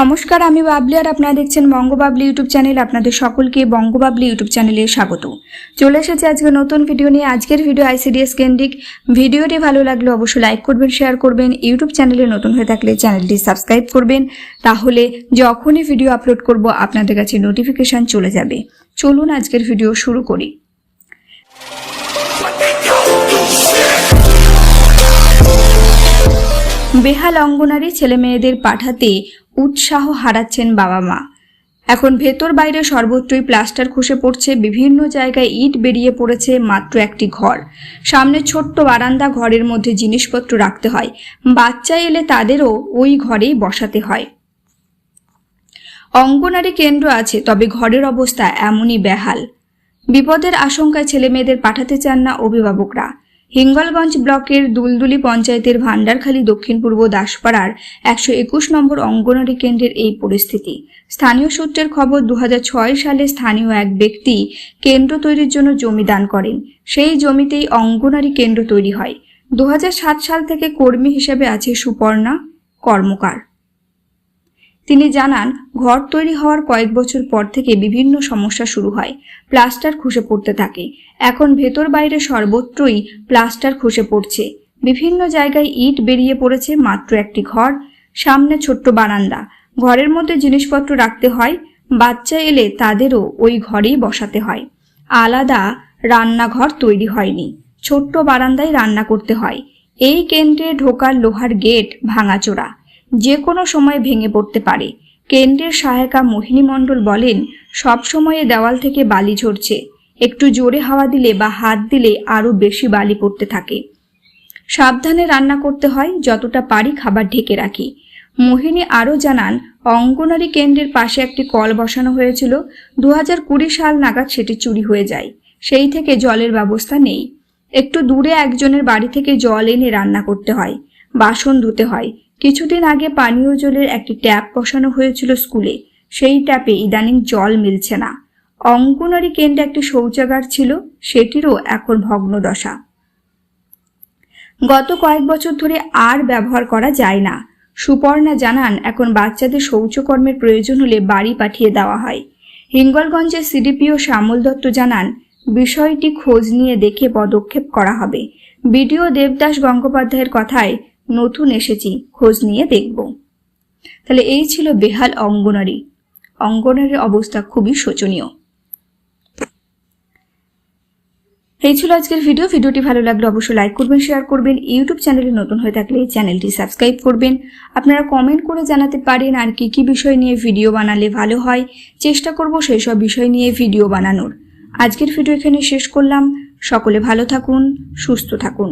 নমস্কার, আমি বাবলি আর আপনারা দেখছেন বঙ্গবাবলি ইউটিউব চ্যানেল। আপনাদের সকলকে বঙ্গবাবলি ইউটিউব চ্যানেলে স্বাগত। চলে এসেছে আজকে নতুন ভিডিও নিয়ে। আজকের ভিডিও আইসিডিএস কেন্দ্রিক। ভিডিওটি ভালো লাগলে অবশ্যই লাইক করবেন, শেয়ার করবেন। ইউটিউব চ্যানেলে নতুন হয়ে থাকলে চ্যানেলটি সাবস্ক্রাইব করবেন। তাহলে যখনই ভিডিও আপলোড করব, আপনাদের কাছে নোটিফিকেশন চলে যাবে। চলুন আজকের ভিডিও শুরু করি। বেহাল অঙ্গনারী ছেলে মেয়েদের পাঠাতে উৎসাহ হারাচ্ছেন বাবা মা। এখন ভেতর বাইরে সর্বত্রই প্লাস্টার খসে পড়ছে, বিভিন্ন জায়গায় ইট বেরিয়ে পড়েছে মাত্র একটি ঘর। সামনে ছোট্ট বারান্দা ঘরের মধ্যে জিনিসপত্র রাখতে হয়। বাচ্চা এলে তাদেরও ওই ঘরেই বসাতে হয়। অঙ্গনারী কেন্দ্র আছে, তবে ঘরের অবস্থা এমনই বেহাল। বিপদের আশঙ্কায় ছেলে মেয়েদের পাঠাতে চান না অভিভাবকরা। হিঙ্গলগঞ্জ ব্লকের দুলদুলি পঞ্চায়েতের ভান্ডারখালী দক্ষিণ পূর্ব দাসপাড়ার একশো একুশ নম্বর অঙ্গনারী কেন্দ্রের এই পরিস্থিতি। স্থানীয় সূত্রের খবর দু হাজার ছয় সালে স্থানীয় এক ব্যক্তি কেন্দ্র তৈরির জন্য জমি দান করেন। সেই জমিতেই অঙ্গনারী কেন্দ্র তৈরি হয়। দু হাজার সাত সাল থেকে কর্মী হিসেবে আছে সুপর্ণা, কর্মকার। তিনি জানান, ঘর তৈরি হওয়ার কয়েক বছর পর থেকে বিভিন্ন সমস্যা শুরু হয়, প্লাস্টার খসে পড়তে থাকে। এখন ভেতর বাইরে সর্বত্রই প্লাস্টার খসে পড়ছে। বিভিন্ন জায়গায় ইট বেরিয়ে পড়েছে মাত্র একটি ঘর, সামনে ছোট্ট বারান্দা। ঘরের মধ্যে জিনিসপত্র রাখতে হয়, বাচ্চা এলে তাদেরও ওই ঘরেই বসাতে হয়। আলাদা রান্নাঘর তৈরি হয়নি, ছোট্ট বারান্দায় রান্না করতে হয়। এই কেন্দ্রে ঢোকার লোহার গেট ভাঙাচোরা। যে কোনো সময় ভেঙে পড়তে পারে। কেন্দ্রের সহায়িকা মোহিনী মণ্ডল বলেন, সব সময়ে দেওয়াল থেকে বালি ঝরছে। একটু জোরে হাওয়া দিলে বা হাত দিলে আরও বেশি বালি পড়তে থাকে। সাবধানে রান্না করতে হয়, যতটা পারি খাবার ঢেকে রাখি। মোহিনী আরও জানান, অঙ্গনারী কেন্দ্রের পাশে একটি কল বসানো হয়েছিল। দু সাল নাগাদ সেটি চুরি হয়ে যায়। সেই থেকে জলের ব্যবস্থা নেই। একটু দূরে একজনের বাড়ি থেকে জল এনে রান্না করতে হয়। বাসন ধুতে হয়। কিছুদিন আগে পানীয় জলের একটি ট্যাপ বসানো হয়েছিল স্কুলে। সেই ট্যাপে ইদানিং জল মিলছে না। অঙ্গনারী কেন্দ্রে একটি শৌচাগার ছিল, সেটিরও এখন ভগ্ন দশা গত কয়েক বছর ধরে আর ব্যবহার করা যায় না। সুপর্ণা জানান, এখন বাচ্চাদের শৌচকর্মের প্রয়োজন হলে বাড়ি পাঠিয়ে দেওয়া হয়। হিঙ্গলগঞ্জের সিডিপিও শ্যামল দত্ত জানান, বিষয়টি খোঁজ নিয়ে দেখে পদক্ষেপ করা হবে। বিডিও দেবদাস গঙ্গোপাধ্যায়ের কথায় নতুন এসেছি, খোঁজ নিয়ে দেখব। তাহলে এই ছিল বেহাল অঙ্গনারী। অঙ্গনারীর অবস্থা খুবই শোচনীয়। এই ছিল আজকের ভিডিও। ভিডিওটি ভালো লাগলে অবশ্যই লাইক করবেন শেয়ার করবেন। ইউটিউব চ্যানেলে নতুন হয়ে থাকলে চ্যানেলটি সাবস্ক্রাইব করবেন। আপনারা কমেন্ট করে জানাতে পারেন আর কি কি বিষয় নিয়ে ভিডিও বানালে ভালো হয়। চেষ্টা করব সেই সব বিষয় নিয়ে ভিডিও বানানোর। আজকের ভিডিও এখানে শেষ করলাম। সকলে ভালো থাকুন, সুস্থ থাকুন।